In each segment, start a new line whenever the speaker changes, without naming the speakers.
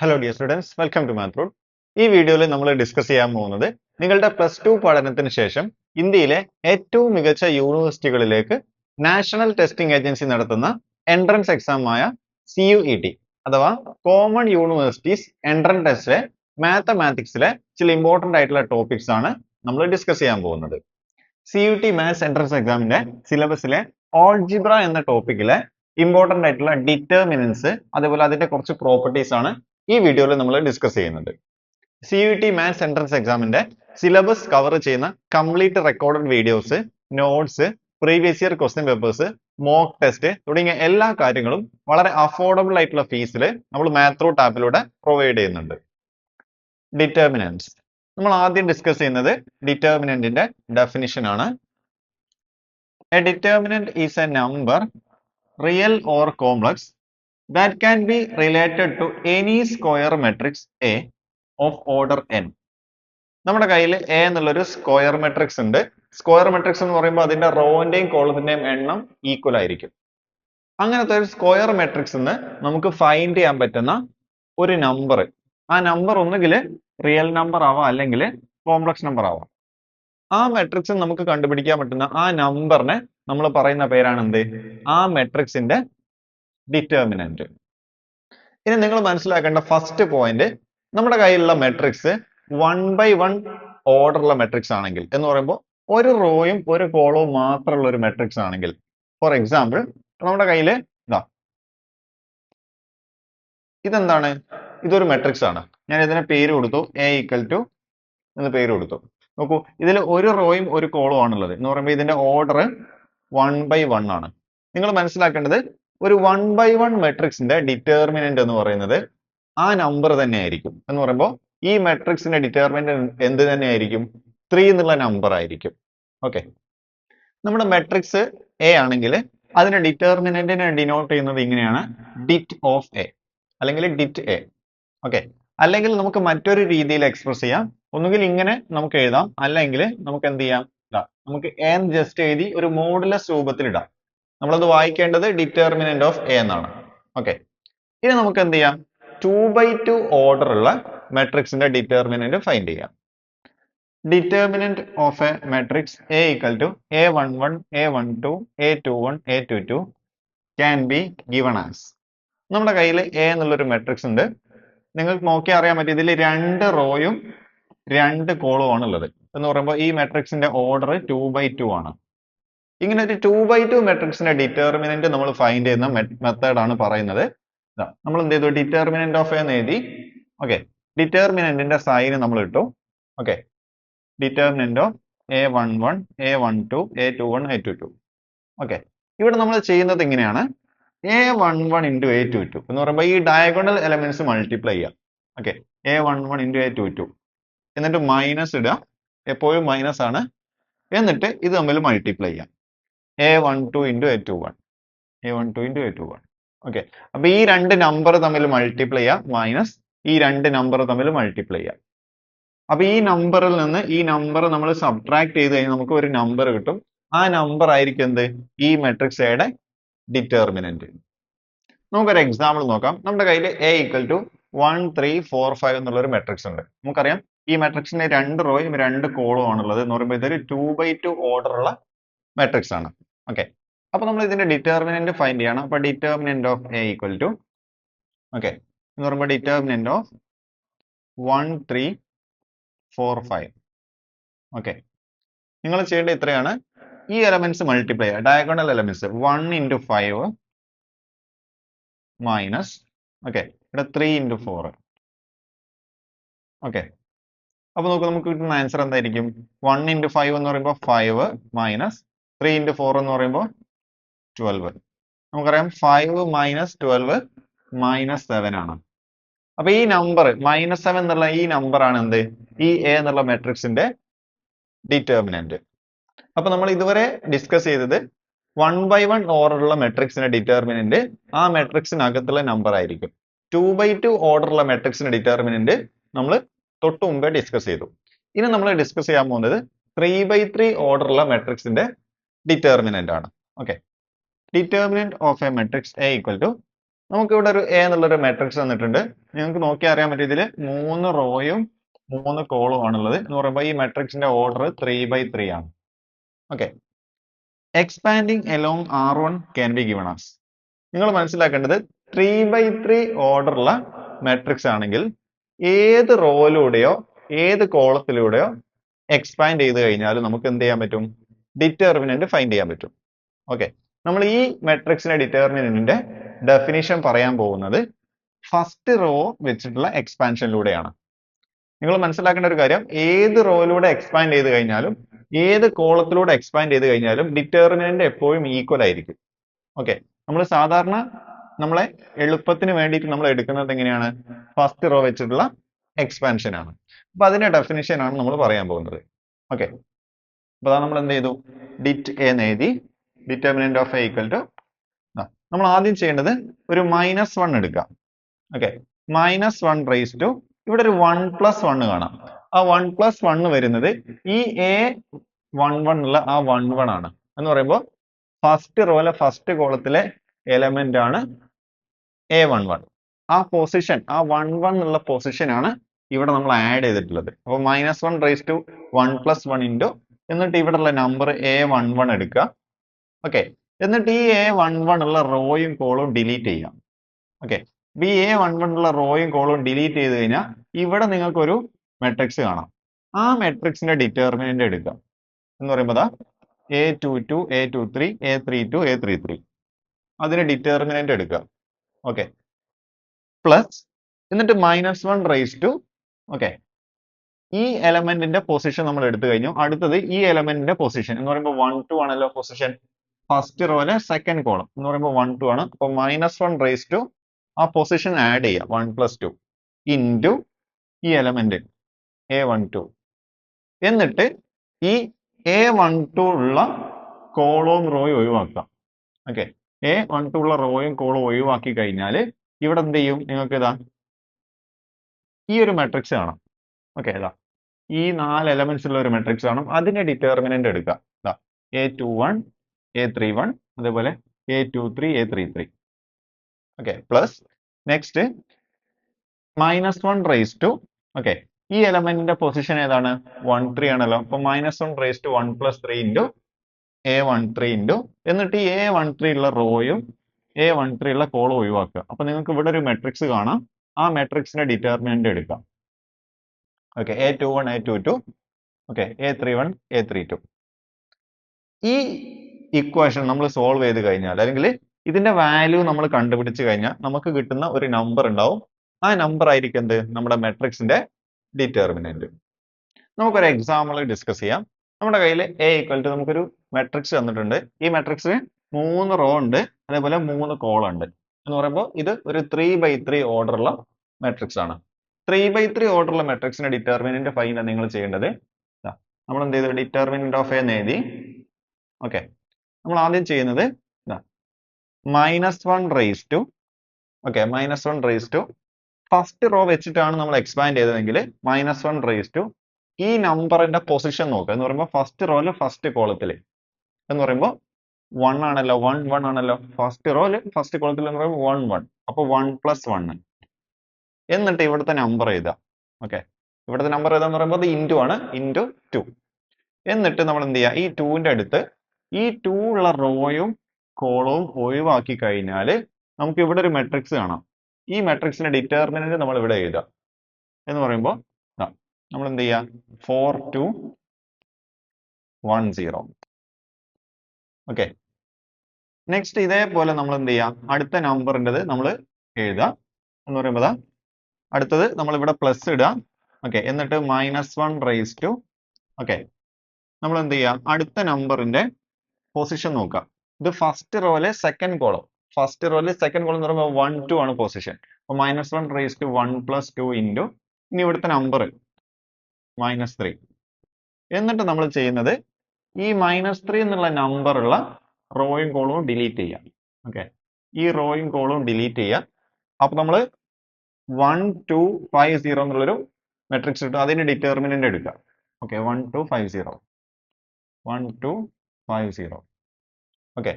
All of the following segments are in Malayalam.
Hello dear students welcome to math rule ഈ വീഡിയോയിൽ നമ്മൾ ഡിസ്കസ് ചെയ്യാൻ പോകുന്നത് നിങ്ങളുടെ പ്ലസ് ടു പഠനത്തിന് ശേഷം ഇന്ത്യയിലെ ഏറ്റവും മികച്ച യൂണിവേഴ്സിറ്റികളിലേക്ക് നാഷണൽ ടെസ്റ്റിംഗ് ഏജൻസി നടത്തുന്ന എൻട്രൻസ് എക്സാമായ സി യു ഇ ടി അഥവാ കോമൺ യൂണിവേഴ്സിറ്റീസ് എൻട്രൻസ് ടെസ്റ്റിലെ മാത്തമാറ്റിക്സിലെ ചില ഇമ്പോർട്ടന്റ് ആയിട്ടുള്ള ടോപ്പിക്സ് ആണ് നമ്മൾ ഡിസ്കസ് ചെയ്യാൻ പോകുന്നത്. C U T maths entrance എക്സാമിന്റെ സിലബസിലെ ഓൾജിബ്ര എന്ന ടോപ്പിക്കിലെ ഇമ്പോർട്ടന്റ് ആയിട്ടുള്ള ഡിറ്റർമിനൻസ് അതുപോലെ അതിന്റെ കുറച്ച് പ്രോപ്പർട്ടീസ് ആണ് ഈ വീഡിയോയിൽ നമ്മൾ ഡിസ്കസ് ചെയ്യുന്നുണ്ട്. C U T maths entrance എക്സാമിന്റെ സിലബസ് കവർ ചെയ്യുന്ന complete recorded videos notes previous year question papers mock test തുടങ്ങിയ എല്ലാ കാര്യങ്ങളും വളരെ അഫോർഡബിൾ ആയിട്ടുള്ള ഫീസിൽ നമ്മൾ മാത്രോ ടാപ്പിലൂടെ പ്രൊവൈഡ് ചെയ്യുന്നുണ്ട്. ഡിറ്റർമിനൻസ് നമ്മൾ ആദ്യം ഡിസ്കസ് ചെയ്യുന്നത് ഡിറ്റർമിനന്റിന്റെ ഡെഫിനിഷൻ ആണ്. A determinant is a number real or complex that can be related to any square matrix A of order n. നമ്മുടെ കയ്യിൽ എ എന്നുള്ളൊരു സ്ക്വയർ മെട്രിക്സ് ഉണ്ട്. സ്ക്വയർ മെട്രിക്സ് എന്ന് പറയുമ്പോൾ അതിന്റെ റോന്റെയും കോളത്തിന്റെയും എണ്ണം ഈക്വൽ ആയിരിക്കും. അങ്ങനത്തെ ഒരു സ്ക്വയർ മെട്രിക്സ് നമുക്ക് ഫൈൻഡ് ചെയ്യാൻ പറ്റുന്ന ഒരു നമ്പർ ആ നമ്പർ ഒന്നുകിൽ റിയൽ നമ്പർ ആവാം അല്ലെങ്കിൽ കോംപ്ലക്സ് നമ്പർ ആവാം. ആ മെട്രിക്സ് നമുക്ക് കണ്ടുപിടിക്കാൻ പറ്റുന്ന ആ നമ്പറിനെ നമ്മൾ പറയുന്ന പേരാണ് എന്ത്? ആ മെട്രിക്സിന്റെ ഡിറ്റർമിനന്റ് ഇനി നിങ്ങൾ മനസ്സിലാക്കേണ്ട ഫസ്റ്റ് പോയിന്റ് നമ്മുടെ കയ്യിലുള്ള മെട്രിക്സ് വൺ ബൈ വൺ ഓർഡറുള്ള മെട്രിക്സ് ആണെങ്കിൽ എന്ന് പറയുമ്പോൾ ഒരു റോയും ഒരു കോളവും മാത്രമുള്ള ഒരു മെട്രിക്സ് ആണെങ്കിൽ ഫോർ എക്സാമ്പിൾ നമ്മുടെ കയ്യിൽ ഇതാ. ഇതെന്താണ്? ഇതൊരു മെട്രിക്സ് ആണ്. ഞാൻ ഇതിന് പേര് കൊടുത്തു. എ ഈക്വൽ ടു എന്ന് പേര് കൊടുത്തു. നോക്കൂ ഇതിൽ ഒരു റോയും ഒരു കോളും ആണുള്ളത്. എന്ന് പറയുമ്പോൾ ഇതിന്റെ ഓർഡർ വൺ ബൈ വൺ ആണ്. നിങ്ങൾ മനസ്സിലാക്കേണ്ടത് ഒരു വൺ ബൈ വൺ മെട്രിക്സിന്റെ ഡിറ്റർമിനന്റ് എന്ന് പറയുന്നത് ആ നമ്പർ തന്നെ ആയിരിക്കും. എന്ന് പറയുമ്പോൾ ഈ മെട്രിക്സിന്റെ ഡിറ്റർമിനന്റ് എന്ത് തന്നെ ആയിരിക്കും? ത്രീ എന്നുള്ള നമ്പർ ആയിരിക്കും. ഓക്കെ നമ്മുടെ മെട്രിക്സ് എ ആണെങ്കിൽ അതിന്റെ ഡിറ്റർമിനന്റിനെ ഡിനോട്ട് ചെയ്യുന്നത് ഇങ്ങനെയാണ്. ഡിറ്റ് ഓഫ് എ അല്ലെങ്കിൽ ഡിറ്റ് എ ഓക്കെ അല്ലെങ്കിൽ നമുക്ക് മറ്റൊരു രീതിയിൽ എക്സ്പ്രസ് ചെയ്യാം. ഒന്നുകിൽ ഇങ്ങനെ നമുക്ക് എഴുതാം. അല്ലെങ്കിൽ നമുക്ക് എന്ത് ചെയ്യാം? നമുക്ക് എൻ ജസ്റ്റ് എഴുതി ഒരു മോഡുലസ് രൂപത്തിൽ ഇടാം നമ്മളത് വായിക്കേണ്ടത് ഡിറ്റർമിനന്റ് ഓഫ് എ എന്നാണ്. ഓക്കെ ഇനി നമുക്ക് എന്ത് ചെയ്യാം? ടു ബൈ ടു ഓർഡർ ഉള്ള മെട്രിക്സിന്റെ ഡിറ്റർമിനന്റ് ഫൈൻഡ് ചെയ്യാം. Determinant of a matrix A equal to a one one a one two a two one a two two can be given as നമ്മുടെ കയ്യിൽ എ എന്നുള്ളൊരു മെട്രിക്സ് ഉണ്ട്. നിങ്ങൾക്ക് നോക്കി അറിയാൻ പറ്റും. ഇതിൽ രണ്ട് റോയും രണ്ട് കോളും ആണ് ഉള്ളത്. എന്ന് പറയുമ്പോൾ ഈ മെട്രിക്സിന്റെ ഓർഡർ ടു ബൈ ടു ആണ്. ഇങ്ങനെ ഒരു ടു ബൈ ടു മെട്രിക്സിന്റെ ഡിറ്റർമിനന്റ് നമ്മൾ ഫൈൻഡ് ചെയ്യുന്ന മെത്തേഡ് ആണ് പറയുന്നത്. നമ്മൾ എന്ത് ചെയ്തു? ഡിറ്റർമിനന്റ് ഓഫ് എന്ന് എഴുതി. ഓക്കെ ഡിറ്റർമിനന്റിന്റെ സൈന് നമ്മൾ ഇട്ടു. Okay determinant of a one one a one two a two one a two two okay ഇവിടെ നമ്മൾ ചെയ്യുന്നത് ഇങ്ങനെയാണ്. A one one into a two two എന്ന് പറയുമ്പോൾ ഈ ഡയഗണൽ എലമെന്റ്സ് മൾട്ടിപ്ലൈ ചെയ്യാം. Okay a one one into a two two എന്നിട്ട് മൈനസ് ഇടുക എപ്പോഴും മൈനസ് ആണ്. എന്നിട്ട് ഇത് തമ്മിൽ മൾട്ടിപ്ലൈ ചെയ്യാം. A one two into a two one a one two into a two one okay അപ്പൊ ഈ രണ്ട് നമ്പർ തമ്മിൽ മൾട്ടിപ്ലൈ ചെയ്യാം മൈനസ് ഈ രണ്ട് നമ്പർ തമ്മിൽ മൾട്ടിപ്ലൈ ചെയ്യാം. അപ്പൊ ഈ നമ്പറിൽ നിന്ന് ഈ നമ്പർ നമ്മൾ സബ്ട്രാക്ട് ചെയ്ത് കഴിഞ്ഞാൽ നമുക്ക് ഒരു നമ്പർ കിട്ടും. ആ നമ്പർ ആയിരിക്കും എന്ത്? ഈ മെട്രിക്സ് എയുടെ ഡിറ്റർമിനന്റ് നമുക്കൊരു എക്സാമ്പിൾ നോക്കാം. നമ്മുടെ കയ്യിൽ A equal to one three four five എന്നുള്ള ഒരു മെട്രിക്സ് ഉണ്ട്. നമുക്കറിയാം. ഈ മെട്രിക്സിന്റെ രണ്ട് റോയും രണ്ട് കോളും ആണുള്ളത് എന്ന് പറയുമ്പോൾ ഇതൊരു ടു ബൈ ടു ഓർഡർ ഉള്ള മെട്രിക്സ് ആണ്. ഓക്കെ അപ്പൊ നമ്മൾ ഇതിന്റെ ഡിറ്റർമിനന്റ് ഫൈൻഡ് ചെയ്യണം. അപ്പൊ determinant of A equal to okay എന്ന് പറയുമ്പോൾ determinant of one three four five okay നിങ്ങൾ ചെയ്യേണ്ടത് ഇത്രയാണ്. ഈ എലമെന്റ്സ് മൾട്ടിപ്ലൈ ചെയ്യുക. Diagonal elements one into five minus okay ഇവിടെ ത്രീ ഇന്റു ഫോർ ഓക്കെ അപ്പൊ നോക്കൂ നമുക്ക് കിട്ടുന്ന ആൻസർ എന്തായിരിക്കും? വൺ ഇന്റു ഫൈവ് എന്ന് പറയുമ്പോൾ five minus three into four എന്ന് പറയുമ്പോൾ ട്വൽവ് നമുക്കറിയാം five minus twelve minus seven ആണ്. അപ്പൊ ഈ നമ്പർ മൈനസ് സെവൻ എന്നുള്ള ഈ നമ്പർ ആണ് എന്ത്? ഈ എ എന്നുള്ള മെട്രിക്സിന്റെ ഡിറ്റർമിനന്റ് അപ്പൊ നമ്മൾ ഇതുവരെ ഡിസ്കസ് ചെയ്തത് വൺ ബൈ വൺ ഓർഡറുള്ള മെട്രിക്സിന്റെ ഡിറ്റർമിനന്റ് ആ മെട്രിക്സിനകത്തുള്ള നമ്പർ ആയിരിക്കും. ടു ബൈ ടു ഓർഡറുള്ള മെട്രിക്സിന്റെ ഡിറ്റർമിനന്റ് നമ്മൾ തൊട്ടു മുമ്പേ ഡിസ്കസ് ചെയ്തു. ഇനി നമ്മൾ ഡിസ്കസ് ചെയ്യാൻ പോകുന്നത് ത്രീ ബൈ ത്രീ ഓർഡറുള്ള മെട്രിക്സിന്റെ ഡിറ്റർമിനന്റ് ആണ്. Okay determinant of a matrix A equal to നമുക്ക് ഇവിടെ ഒരു എ എന്നുള്ളൊരു മെട്രിക്സ് തന്നിട്ടുണ്ട്. നിങ്ങൾക്ക് നോക്കി അറിയാൻ പറ്റും ഇതിൽ മൂന്ന് റോയും മൂന്ന് കോളും ആണുള്ളത്. എന്ന് പറയുമ്പോൾ ഈ മെട്രിക്സിന്റെ ഓർഡർ ത്രീ ബൈ ത്രീ ആണ്. Okay expanding along R one can be given as നിങ്ങൾ മനസ്സിലാക്കേണ്ടത് ത്രീ ബൈ ത്രീ ഓർഡറുള്ള മെട്രിക്സ് ആണെങ്കിൽ ഏത് റോയിലൂടെയോ ഏത് കോളത്തിലൂടെയോ എക്സ്പാൻഡ് ചെയ്ത് കഴിഞ്ഞാൽ നമുക്ക് എന്ത് ചെയ്യാൻ പറ്റും? ഡിറ്റർമിനന്റ് ഫൈൻഡ് ചെയ്യാൻ പറ്റും. ഓക്കെ നമ്മൾ ഈ മെട്രിക്സിന്റെ ഡിറ്റർമിനന്റിന്റെ ഡെഫിനിഷൻ പറയാൻ പോകുന്നത് ഫസ്റ്റ് റോ വെച്ചിട്ടുള്ള എക്സ്പാൻഷനിലൂടെയാണ് നിങ്ങൾ മനസ്സിലാക്കേണ്ട ഒരു കാര്യം ഏത് റോയിലൂടെ എക്സ്പാൻഡ് ചെയ്ത് കഴിഞ്ഞാലും ഏത് കോളത്തിലൂടെ എക്സ്പാൻഡ് ചെയ്ത് കഴിഞ്ഞാലും ഡിറ്റർമിനന്റ് എപ്പോഴും ഈക്വൽ ആയിരിക്കും. ഓക്കെ നമ്മൾ സാധാരണ നമ്മളെ എളുപ്പത്തിന് വേണ്ടിയിട്ട് നമ്മൾ എടുക്കുന്നത് എങ്ങനെയാണ്? ഫസ്റ്റ് റോ വെച്ചിട്ടുള്ള എക്സ്പാൻഷനാണ് അപ്പൊ അതിന്റെ ഡെഫിനിഷൻ ആണ് നമ്മൾ പറയാൻ പോകുന്നത്. ഓക്കെ അപ്പൊ അതാ നമ്മൾ എന്ത് ചെയ്തു ഡിറ്റ് എന്ന് എഴുതി determinant of A equal to നമ്മൾ ആദ്യം ചെയ്യേണ്ടത് ഒരു മൈനസ് വൺ എടുക്കാം. Okay minus one raise to ഇവിടെ ഒരു വൺ പ്ലസ് വൺ കാണാം. ആ വൺ പ്ലസ് വൺ വരുന്നത് ഈ എ വൺ വൺ ഉള്ള ആ വൺ വൺ ആണ്. എന്ന് പറയുമ്പോൾ ഫസ്റ്റ് റോയിലെ ഫസ്റ്റ് കോളത്തിലെ എലമെന്റ് ആണ് എ വൺ വൺ ആ പൊസിഷൻ ആ വൺ വൺ ഉള്ള പൊസിഷൻ ആണ് ഇവിടെ നമ്മൾ ആഡ് ചെയ്തിട്ടുള്ളത്. അപ്പോൾ minus one raise to one plus one into എന്നിട്ട് ഇവിടെയുള്ള നമ്പർ എ വൺ വൺ എടുക്കുക. ഓക്കെ എന്നിട്ട് ഈ എ വൺ വൺ ഉള്ള റോയും കോളും ഡിലീറ്റ് ചെയ്യാം. Okay B a one one ഉള്ള റോയും കോളും ഡിലീറ്റ് ചെയ്ത് കഴിഞ്ഞാൽ ഇവിടെ നിങ്ങൾക്കൊരു മെട്രിക്സ് കാണാം. ആ മെട്രിക്സിന്റെ ഡിറ്റർമിനന്റ് എടുക്കാം എന്ന് പറയുമ്പോൾ a two two a two three a three two a three three അതിന് ഡിറ്റർമിനന്റ് എടുക്കുക. ഓക്കെ പ്ലസ് എന്നിട്ട് minus one raise to okay ഈ എലമെന്റിന്റെ പൊസിഷൻ നമ്മൾ എടുത്തു കഴിഞ്ഞു. അടുത്തത് ഈ എലമെന്റിന്റെ പൊസിഷൻ എന്ന് പറയുമ്പോൾ വൺ ടു ആണല്ലോ പൊസിഷൻ ഫസ്റ്റ് റോയിലെ സെക്കൻഡ് കോളം എന്ന് പറയുമ്പോൾ വൺ ടു ആണ്. അപ്പോൾ മൈനസ് വൺ റേസ് ടു ആ പൊസിഷൻ ആഡ് ചെയ്യുക വൺ പ്ലസ് ടു ഇന്റു ഈ എലമെന്റ് എ വൺ ടു എന്നിട്ട് ഈ എ വൺ ടു ഉള്ള കോളവും റോയും ഒഴിവാക്കാം. ഓക്കെ എ വൺ ടു ഉള്ള റോയും കോളും ഒഴിവാക്കി കഴിഞ്ഞാൽ ഇവിടെ എന്ത് ചെയ്യും? നിങ്ങൾക്ക് ഇതാ ഈ ഒരു മെട്രിക്സ് കാണാം. ഓക്കെ ഇതാ. ഈ നാല് എലമെന്റ്സ് ഉള്ള ഒരു മെട്രിക്സ് ആണ് അതിന്റെ ഡിറ്റർമിനന്റ് എടുക്കുക. ഇതാ. A two one a three one അതേപോലെ a two three a three three okay plus next minus one raise to okay ഈ എലമെന്റിന്റെ പൊസിഷൻ ഏതാണ്? വൺ ത്രീ ആണല്ലോ. അപ്പൊ minus one raise to one plus three into a one three into എന്നിട്ട് ഈ എ വൺ ത്രീ ഉള്ള റോയും എ വൺ ത്രീ ഉള്ള കോളും ഒഴിവാക്കുക. അപ്പൊ നിങ്ങൾക്ക് ഇവിടെ ഒരു മെട്രിക്സ് കാണാം. ആ മെട്രിക്സിന്റെ ഡിറ്റർമിനന്റ് എടുക്കാം. Okay a two one a two two okay a three one a three two ഈ ഇക്വേഷൻ നമ്മൾ സോൾവ് ചെയ്ത് കഴിഞ്ഞാൽ അല്ലെങ്കിൽ ഇതിന്റെ വാല്യൂ നമ്മൾ കണ്ടുപിടിച്ച് കഴിഞ്ഞാൽ നമുക്ക് കിട്ടുന്ന ഒരു നമ്പർ ഉണ്ടാവും. ആ നമ്പർ ആയിരിക്കും എന്ത്? നമ്മുടെ മെട്രിക്സിന്റെ ഡിറ്റർമിനന്റ് നമുക്കൊരു എക്സാമ്പിൾ ഡിസ്കസ് ചെയ്യാം. നമ്മുടെ കയ്യിൽ എ ഈക്വൽ ടു നമുക്കൊരു മെട്രിക്സ് തന്നിട്ടുണ്ട്. ഈ മെട്രിക്സിന് മൂന്ന് റോ ഉണ്ട് അതേപോലെ മൂന്ന് കോളം ഉണ്ട്. എന്ന് പറയുമ്പോൾ ഇത് ഒരു ത്രീ ബൈ ത്രീ ഓർഡറുള്ള മെട്രിക്സ് ആണ്. ത്രീ ബൈ ത്രീ ഓർഡറുള്ള മെട്രിക്സിന്റെ ഡിറ്റർമിനന്റ് ഫൈൻ നിങ്ങൾ ചെയ്യേണ്ടത്. നമ്മൾ എന്ത് ചെയ്തു? ഡിറ്റർമിനന്റ് ഓഫ് എന്ന് എഴുതി. ഓക്കെ നമ്മൾ ആദ്യം ചെയ്യുന്നത് minus one raise to okay minus one raise to first row വെച്ചിട്ടാണ് നമ്മൾ എക്സ്പാൻഡ് ചെയ്തതെങ്കിൽ മൈനസ് വൺ റേസ് ടു ഈ നമ്പറിന്റെ പൊസിഷൻ നോക്കുക. എന്ന് പറയുമ്പോൾ ഫസ്റ്റ് റോയിൽ ഫസ്റ്റ് കോളത്തിൽ എന്ന് പറയുമ്പോൾ വൺ ആണല്ലോ വൺ വൺ ആണല്ലോ. ഫസ്റ്റ് റോയിൽ ഫസ്റ്റ് കോളത്തിൽ എന്ന് പറയുമ്പോൾ വൺ വൺ അപ്പൊ വൺ പ്ലസ് വൺ എന്നിട്ട് ഇവിടുത്തെ നമ്പർ എഴുതുക ഓക്കെ ഇവിടുത്തെ നമ്പർ ഏതാന്ന് പറയുമ്പോൾ ഇന്റു ആണ്. ഇന്റു ടു എന്നിട്ട് നമ്മൾ എന്ത് ചെയ്യുക ഈ ന്റെ അടുത്ത് ഈ ടൂ ഉള്ള റോയും കോളവും ഒഴിവാക്കി കഴിഞ്ഞാൽ നമുക്ക് ഇവിടെ ഒരു മെട്രിക്സ് കാണാം. ഈ മെട്രിക്സിന്റെ ഡിറ്റർമിനന്റ് നമ്മൾ ഇവിടെ എഴുതുക എന്ന് പറയുമ്പോൾ നമ്മൾ എന്ത് ചെയ്യുക four two one zero okay next ഇതേപോലെ നമ്മൾ എന്ത് ചെയ്യുക അടുത്ത നമ്പറിന്റെത് നമ്മൾ എഴുതുക എന്ന് പറയുമ്പോൾ അടുത്തത് നമ്മൾ ഇവിടെ പ്ലസ് ഇടുക. ഓക്കെ എന്നിട്ട് minus one raise to okay നമ്മൾ എന്ത് ചെയ്യാം? അടുത്ത നമ്പറിന്റെ പൊസിഷൻ നോക്കുക. ഇത് ഫസ്റ്റ് റോയിലെ സെക്കൻഡ് കോളം ഫസ്റ്റ് റോയിലെ സെക്കൻഡ് കോളം എന്ന് പറയുമ്പോൾ വൺ ടു ആണ് പൊസിഷൻ അപ്പോൾ minus one raise to one plus two into ഇനി ഇവിടുത്തെ നമ്പർ മൈനസ് ത്രീ എന്നിട്ട് നമ്മൾ ചെയ്യുന്നത് ഈ മൈനസ് ത്രീ എന്നുള്ള നമ്പർ ഉള്ള റോയും കോളവും ഡിലീറ്റ് ചെയ്യാം. ഓക്കെ ഈ റോയും കോളവും ഡിലീറ്റ് ചെയ്യാം. അപ്പൊ നമ്മൾ വൺ ടു ഫൈവ് സീറോ എന്നുള്ളൊരു മെട്രിക്സ് കിട്ടും അതിന്റെ ഡിറ്റർമിനന്റ് എടുക്കുക okay one two five zero one two five zero okay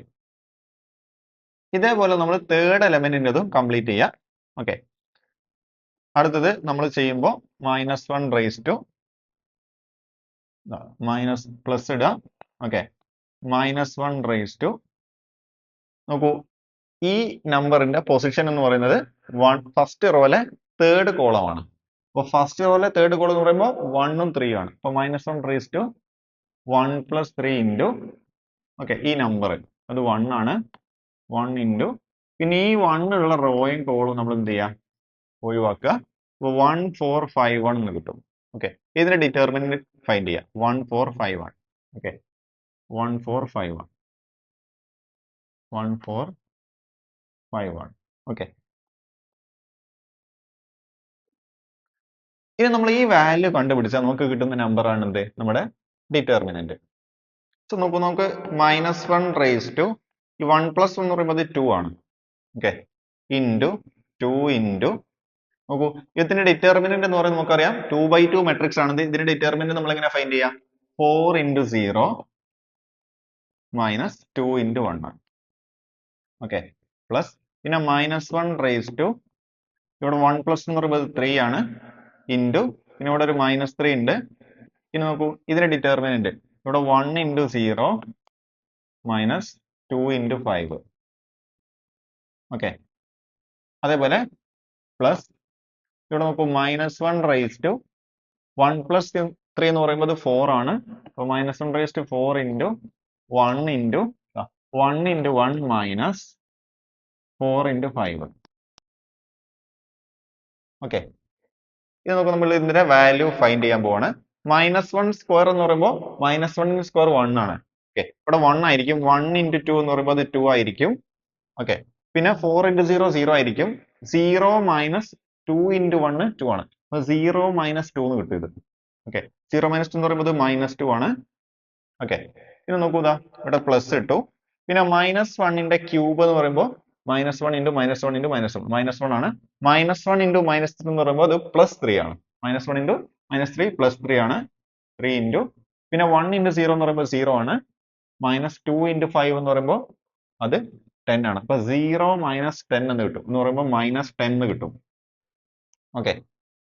ഇതേപോലെ നമ്മൾ തേർഡ് എലമെന്റിന്റെതും കംപ്ലീറ്റ് ചെയ്യുക ഓക്കെ അടുത്തത് നമ്മൾ ചെയ്യുമ്പോൾ minus one raise to minus plus ഇടുക okay minus one raise to നോക്കൂ. ഈ നമ്പറിന്റെ പൊസിഷൻ എന്ന് പറയുന്നത് വൺ ഫസ്റ്റ് റോയിലെ തേർഡ് കോളം ആണ്. അപ്പോൾ ഫസ്റ്റ് റോയിലെ തേർഡ് കോളം എന്ന് പറയുമ്പോൾ വണ്ണും ത്രീ ആണ്. അപ്പോൾ minus one raise to one plus three into okay ഈ നമ്പർ അത് വൺ ആണ്. വൺ ഇന്റു പിന്നെ ഈ വൺ ഉള്ള റോയും കോളും നമ്മൾ എന്ത് ചെയ്യുക ഒഴിവാക്കുക. അപ്പോൾ വൺ ഫോർ ഫൈവ് വൺ എന്ന് കിട്ടും. ഓക്കെ ഇതിന്റെ ഡിറ്റർമിനന്റ് ഫൈൻഡ് ചെയ്യാം. One four five one okay one four five one one four five one okay ഇനി നമ്മൾ ഈ വാല്യൂ കണ്ടുപിടിച്ചാൽ നമുക്ക് കിട്ടുന്ന നമ്പർ ആണ് എന്ത്? നമ്മുടെ ഡിറ്റർമിനന്റ് സോ നോക്കൂ നമുക്ക് മൈനസ് വൺ റേസ് ടു ഈ വൺ പ്ലസ് എന്ന് പറയുമ്പോൾ ടു ആണ്. ഓക്കെ ഇന്റു ടു ഇന്റു നോക്കൂ ഇതിന്റെ ഡിറ്റർമിനന്റ് എന്ന് പറയുന്നത് നമുക്കറിയാം. ടു ബൈ ടു മെട്രിക്സ് ആണ് ഇതിന്റെ ഡിറ്റർമിനന്റ് നമ്മൾ എങ്ങനെ ഫൈൻഡ് ചെയ്യാം? Four into zero minus two into one ആണ്. ഓക്കെ പ്ലസ് പിന്നെ മൈനസ് വൺ റേസ് ടു ഇവിടെ വൺ പ്ലസ് എന്ന് പറയുമ്പോൾ ത്രീ ആണ്. ഇന്റു പിന്നെ ഇവിടെ ഒരു മൈനസ് ത്രീ ഉണ്ട്. പിന്നെ നോക്കൂ ഇതിന്റെ ഡിറ്റർമിനന്റ് ഇവിടെ one into zero minus two into five okay അതേപോലെ പ്ലസ് ഇവിടെ നോക്കൂ minus one raise to one plus three എന്ന് പറയുമ്പോൾ ഫോർ ആണ്. അപ്പോൾ minus one raise to four into one into one into one minus four into five okay ഇത് നോക്കുക നമ്മൾ ഇതിന്റെ വാല്യൂ ഫൈൻഡ് ചെയ്യാൻ പോവാണ്. മൈനസ് വൺ സ്ക്വയർ എന്ന് പറയുമ്പോൾ മൈനസ് വൺ സ്ക്വയർ വൺ ആണ്. ഓക്കെ ഇവിടെ വൺ ആയിരിക്കും. വൺ ഇന്റു ടു എന്ന് പറയുമ്പോൾ അത് ടു ആയിരിക്കും. ഓക്കെ പിന്നെ ഫോർ ഇന്റു സീറോ സീറോ ആയിരിക്കും. Zero minus two into one two ആണ്. അപ്പൊ സീറോ മൈനസ് ടു എന്ന് കിട്ടും ഇത്. ഓക്കെ സീറോ മൈനസ് ടു എന്ന് പറയുമ്പോൾ മൈനസ് ടു ആണ്. ഓക്കെ ഇനി നോക്കൂ ഇതാ ഇവിടെ പ്ലസ് ഇട്ടു. പിന്നെ മൈനസ് വണ്ണിന്റെ ക്യൂബ് എന്ന് പറയുമ്പോൾ minus one into minus one into minus one minus one ആണ്. Minus one into minus three എന്ന് പറയുമ്പോൾ അത് പ്ലസ് ത്രീ ആണ്. Minus one into minus three plus three ആണ്. ത്രീ ഇന്റു പിന്നെ വൺ ഇന്റു സീറോ എന്ന് പറയുമ്പോൾ സീറോ ആണ്. മൈനസ് ടു ഇന്റു ഫൈവ് എന്ന് പറയുമ്പോൾ അത് ടെൻ ആണ്. അപ്പൊ സീറോ മൈനസ് ടെൻ എന്ന് കിട്ടും. എന്ന് പറയുമ്പോൾ മൈനസ് ടെൻ എന്ന് കിട്ടും. ഓക്കെ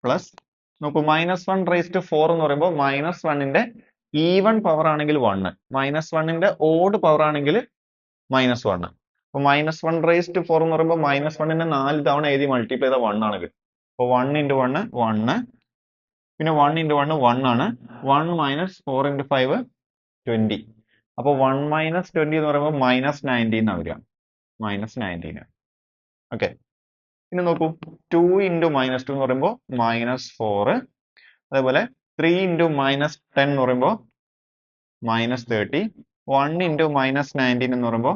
പ്ലസ് നോക്കൂ minus one raise to four എന്ന് പറയുമ്പോൾ മൈനസ് വണ്ണിന്റെ ഈവൺ പവർ ആണെങ്കിൽ വണ്ണ് മൈനസ് വണ്ണിന്റെ ഓഡ് പവർ ആണെങ്കിൽ മൈനസ് വണ്ണ് അപ്പൊ minus one raise to four എന്ന് പറയുമ്പോൾ മൈനസ് വണ്ണിനെ നാല് തവണ എഴുതി മൾട്ടിപ്ലൈ ചെയ്ത വൺ ആണ് കിട്ടും അപ്പോൾ വൺ ഇന്റു വണ്ണ് വണ്ണ് പിന്നെ വൺ ഇന്റു വണ്ണ് വൺ ആണ്. One minus four into five twenty അപ്പോൾ വൺ മൈനസ് ട്വന്റി എന്ന് പറയുമ്പോൾ മൈനസ് നയന്റീൻ ആണ് വരിക. മൈനസ് നയന്റീൻ ഓക്കെ ഇനി നോക്കൂ. ടു ഇന്റു മൈനസ് ടു എന്ന് പറയുമ്പോൾ മൈനസ് ഫോർ അതേപോലെ ത്രീ ഇന്റു മൈനസ് ടെൻ എന്ന് പറയുമ്പോൾ minus thirty one into minus nineteen എന്ന് പറയുമ്പോൾ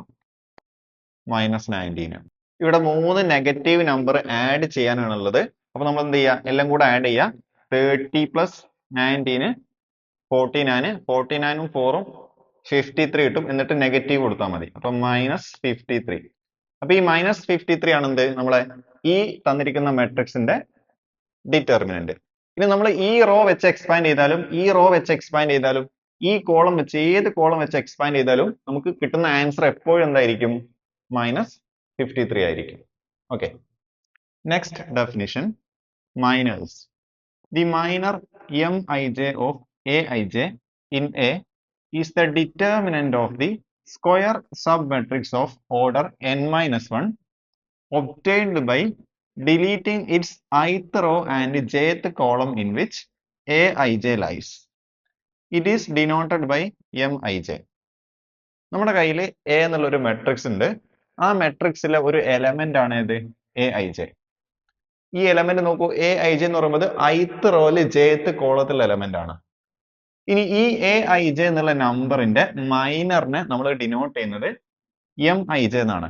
മൈനസ് നയന്റീൻ ഇവിടെ മൂന്ന് നെഗറ്റീവ് നമ്പർ ആഡ് ചെയ്യാനാണുള്ളത്. അപ്പൊ നമ്മൾ എന്ത് ചെയ്യുക എല്ലാം കൂടെ ആഡ് ചെയ്യുക thirty plus nineteen forty nine forty നയനും ഫോറും ഫിഫ്റ്റി കിട്ടും. എന്നിട്ട് നെഗറ്റീവ് കൊടുത്താൽ മതി. അപ്പൊ മൈനസ് ഫിഫ്റ്റി അപ്പൊ ഈ മൈനസ് ഫിഫ്റ്റി ത്രീ ആണ് എന്ത്? നമ്മളെ ഈ തന്നിരിക്കുന്ന മെട്രിക്സിന്റെ ഡിറ്റർമിനന്റ് ഇനി നമ്മൾ ഈ റോ വെച്ച് എക്സ്പാൻഡ് ചെയ്താലും ഈ റോ വെച്ച് എക്സ്പാൻഡ് ചെയ്താലും ഈ കോളം വെച്ച് ഏത് കോളം വെച്ച് എക്സ്പാൻഡ് ചെയ്താലും നമുക്ക് കിട്ടുന്ന ആൻസർ എപ്പോഴും എന്തായിരിക്കും? മൈനസ് ഫിഫ്റ്റി ത്രീ ആയിരിക്കും okay next definition minors the minor M i j of a i j in A is the determinant of the square submatrix of order n minus 1 obtained by deleting its ith row and jth column in which aij lies. It is denoted by mij. നമ്മുടെ കയ്യിൽ എ എന്നുള്ള ഒരു മെട്രിക്സ് ഉണ്ട് ആ മെട്രിക്സിലെ ഒരു എലമെന്റ് ആണ് ഇത് എ ഐ ജെ ഈ എലമെന്റ് നോക്കൂ എ ഐ ജെ എന്ന് പറയുമ്പോൾ ഐത്ത് റോയിൽ ജെത്ത് കോളത്തിലുള്ള എലമെന്റ് ആണ്. ഇനി ഈ എ ഐ ജെ എന്നുള്ള നമ്പറിന്റെ മൈനറിനെ നമ്മൾ ഡിനോട്ട് ചെയ്യുന്നത് എം ഐ ജെ എന്നാണ്.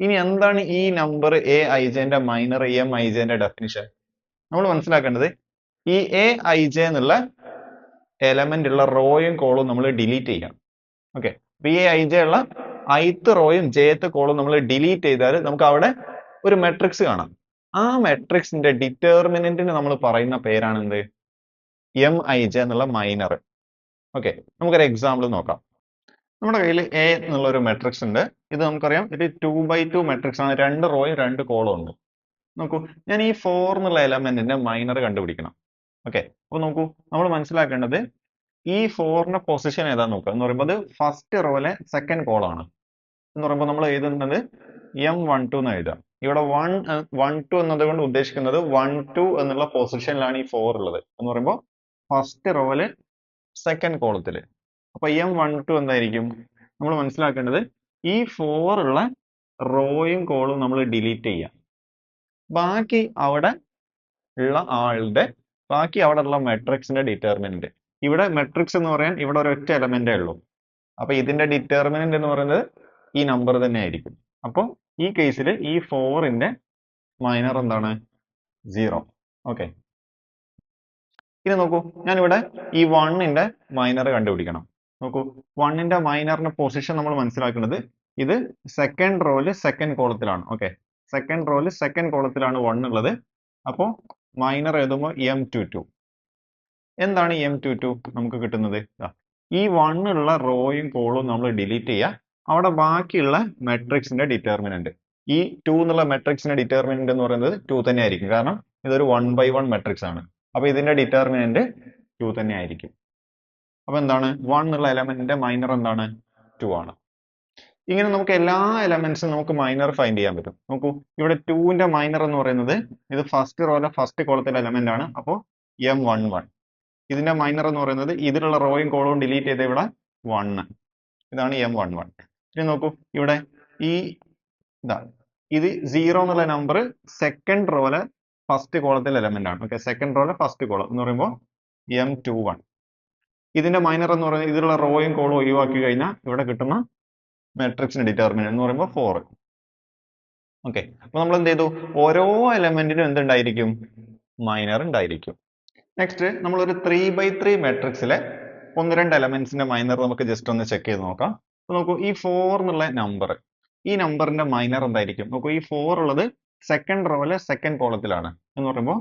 ഇനി എന്താണ് ഈ നമ്പർ എ ഐ ജെന്റെ മൈനർ എം ഐ ജെന്റെ ഡെഫിനിഷൻ നമ്മൾ മനസ്സിലാക്കേണ്ടത് ഈ എ ഐ ജെ എന്നുള്ള എലമെന്റ് ഉള്ള റോയും കോളും നമ്മൾ ഡിലീറ്റ് ചെയ്യണം. ഓക്കെ അപ്പൊ ഈ ഐ ജെ ഉള്ള ഐത്ത് റോയും ജയത്ത് കോളും നമ്മൾ ഡിലീറ്റ് ചെയ്താൽ നമുക്ക് അവിടെ ഒരു മെട്രിക്സ് കാണാം. ആ മെട്രിക്സിന്റെ ഡിറ്റർമിനന്റിന് നമ്മൾ പറയുന്ന പേരാണ് എന്ത്? എം ഐ ജെ എന്നുള്ള മൈനർ ഓക്കെ നമുക്കൊരു എക്സാമ്പിൾ നോക്കാം. നമ്മുടെ കയ്യിൽ എ എന്നുള്ള ഒരു മെട്രിക്സ് ഉണ്ട്. ഇത് നമുക്കറിയാം ഇത് ടു ബൈ ടു മെട്രിക്സ് ആണ്. രണ്ട് റോയും രണ്ട് കോളും ഉണ്ട്. നോക്കൂ ഞാൻ ഈ ഫോർ എന്നുള്ള എലമെന്റിന്റെ മൈനർ കണ്ടുപിടിക്കണം. ഓക്കെ അപ്പൊ നോക്കൂ നമ്മൾ മനസ്സിലാക്കേണ്ടത് ഈ ഫോറിന്റെ പൊസിഷൻ ഏതാന്ന് നോക്കുക. എന്ന് പറയുമ്പോൾ അത് ഫസ്റ്റ് റോയിലെ സെക്കൻഡ് കോളാണ് എന്ന് പറയുമ്പോൾ നമ്മൾ എഴുതുന്നത് എം വൺ ടു എന്ന് എഴുതാം. ഇവിടെ വൺ വൺ ടു എന്നത് കൊണ്ട് ഉദ്ദേശിക്കുന്നത് വൺ ടു എന്നുള്ള പൊസിഷനിലാണ് ഈ ഫോർ ഉള്ളത്. എന്ന് പറയുമ്പോൾ ഫസ്റ്റ് റോയിൽ സെക്കൻഡ് കോളത്തിൽ അപ്പൊ എം വൺ ടു എന്തായിരിക്കും? നമ്മൾ മനസ്സിലാക്കേണ്ടത് ഈ ഫോർ ഉള്ള റോയും കോളും നമ്മൾ ഡിലീറ്റ് ചെയ്യാം. ബാക്കി അവിടെ ഉള്ള ആളുടെ ബാക്കി അവിടെ ഉള്ള മെട്രിക്സിന്റെ ഡിറ്റർമിനന്റ് ഇവിടെ മെട്രിക്സ് എന്ന് പറയാൻ ഇവിടെ ഒരൊറ്റ എലമെന്റേ ഉള്ളൂ. അപ്പൊ ഇതിന്റെ ഡിറ്റർമിനന്റ് എന്ന് പറയുന്നത് ഈ നമ്പർ തന്നെ ആയിരിക്കും. അപ്പോൾ ഈ കേസിൽ ഈ ഫോറിന്റെ മൈനർ എന്താണ്? സീറോ ഓക്കെ ഇനി നോക്കൂ ഞാൻ ഇവിടെ ഈ വണ്ണിന്റെ മൈനർ കണ്ടുപിടിക്കണം. നോക്കൂ വണ്ണിന്റെ മൈനറിന്റെ പൊസിഷൻ നമ്മൾ മനസ്സിലാക്കുന്നത് ഇത് സെക്കൻഡ് റോയിൽ സെക്കൻഡ് കോളത്തിലാണ് ഓക്കെ സെക്കൻഡ് റോയിൽ സെക്കൻഡ് കോളത്തിലാണ് വൺ ഉള്ളത്. അപ്പോൾ മൈനർ എഴുതുമ്പോൾ എം ടു ടു എന്താണ് എം ടു ടു നമുക്ക് കിട്ടുന്നത്? ഈ വൺ ഉള്ള റോയും കോളും നമ്മൾ ഡിലീറ്റ് ചെയ്യുക അവിടെ ബാക്കിയുള്ള മെട്രിക്സിന്റെ ഡിറ്റർമിനന്റ് ഈ ടു എന്നുള്ള മെട്രിക്സിന്റെ ഡിറ്റർമിനന്റ് എന്ന് പറയുന്നത് ടു തന്നെ ആയിരിക്കും. കാരണം ഇതൊരു വൺ ബൈ വൺ മെട്രിക്സ് ആണ്. അപ്പൊ ഇതിന്റെ ഡിറ്റർമിനന്റ് ടു തന്നെ ആയിരിക്കും. അപ്പൊ എന്താണ്? വൺ എന്നുള്ള എലമെന്റിന്റെ മൈനർ എന്താണ്? ടു ആണ്. ഇങ്ങനെ നമുക്ക് എല്ലാ എലമെന്റ്സും നമുക്ക് മൈനർ ഫൈൻഡ് ചെയ്യാൻ പറ്റും. നോക്കൂ ഇവിടെ ടുവിന്റെ മൈനർ എന്ന് പറയുന്നത് ഇത് ഫസ്റ്റ് റോയിലെ ഫസ്റ്റ് കോളത്തിലെ എലമെന്റ് ആണ്. അപ്പോൾ എം വൺ വൺ ഇതിന്റെ മൈനർ എന്ന് പറയുന്നത് ഇതിലുള്ള റോയും കോളവും ഡിലീറ്റ് ചെയ്ത ഇവിടെ വൺ ഇതാണ് എം വൺ വൺ ഇനി നോക്കൂ ഇവിടെ ഈ ഇതാ ഇത് സീറോ എന്നുള്ള നമ്പർ സെക്കൻഡ് റോയിലെ ഫസ്റ്റ് കോളത്തിലെ എലമെന്റ് ആണ്. ഓക്കെ സെക്കൻഡ് റോയിലെ ഫസ്റ്റ് കോളം എന്ന് പറയുമ്പോൾ എം ടു വൺ ഇതിന്റെ മൈനർ എന്ന് പറയുന്നത് ഇതിലുള്ള റോയും കോളും ഒഴിവാക്കി കഴിഞ്ഞാൽ ഇവിടെ കിട്ടുന്ന മെട്രിക്സിന്റെ ഡിറ്റർമിനന്റ് എന്ന് പറയുമ്പോൾ ഫോർ ഓക്കെ അപ്പൊ നമ്മൾ എന്ത് ചെയ്തു ഓരോ എലമെന്റിനും എന്തുണ്ടായിരിക്കും? മൈനർ ഉണ്ടായിരിക്കും. നെക്സ്റ്റ് നമ്മൾ ഒരു ത്രീ ബൈ ത്രീ മെട്രിക്സിലെ ഒന്ന് രണ്ട് എലമെന്റ്സിന്റെ മൈനർ നമുക്ക് ജസ്റ്റ് ഒന്ന് ചെക്ക് ചെയ്ത് നോക്കാം. അപ്പൊ നോക്കൂ ഈ ഫോർ എന്നുള്ള നമ്പർ ഈ നമ്പറിന്റെ മൈനർ എന്തായിരിക്കും? നോക്കൂ ഈ ഫോർ ഉള്ളത് സെക്കൻഡ് റോയിലെ സെക്കൻഡ് കോളത്തിലാണ് എന്ന് പറയുമ്പോൾ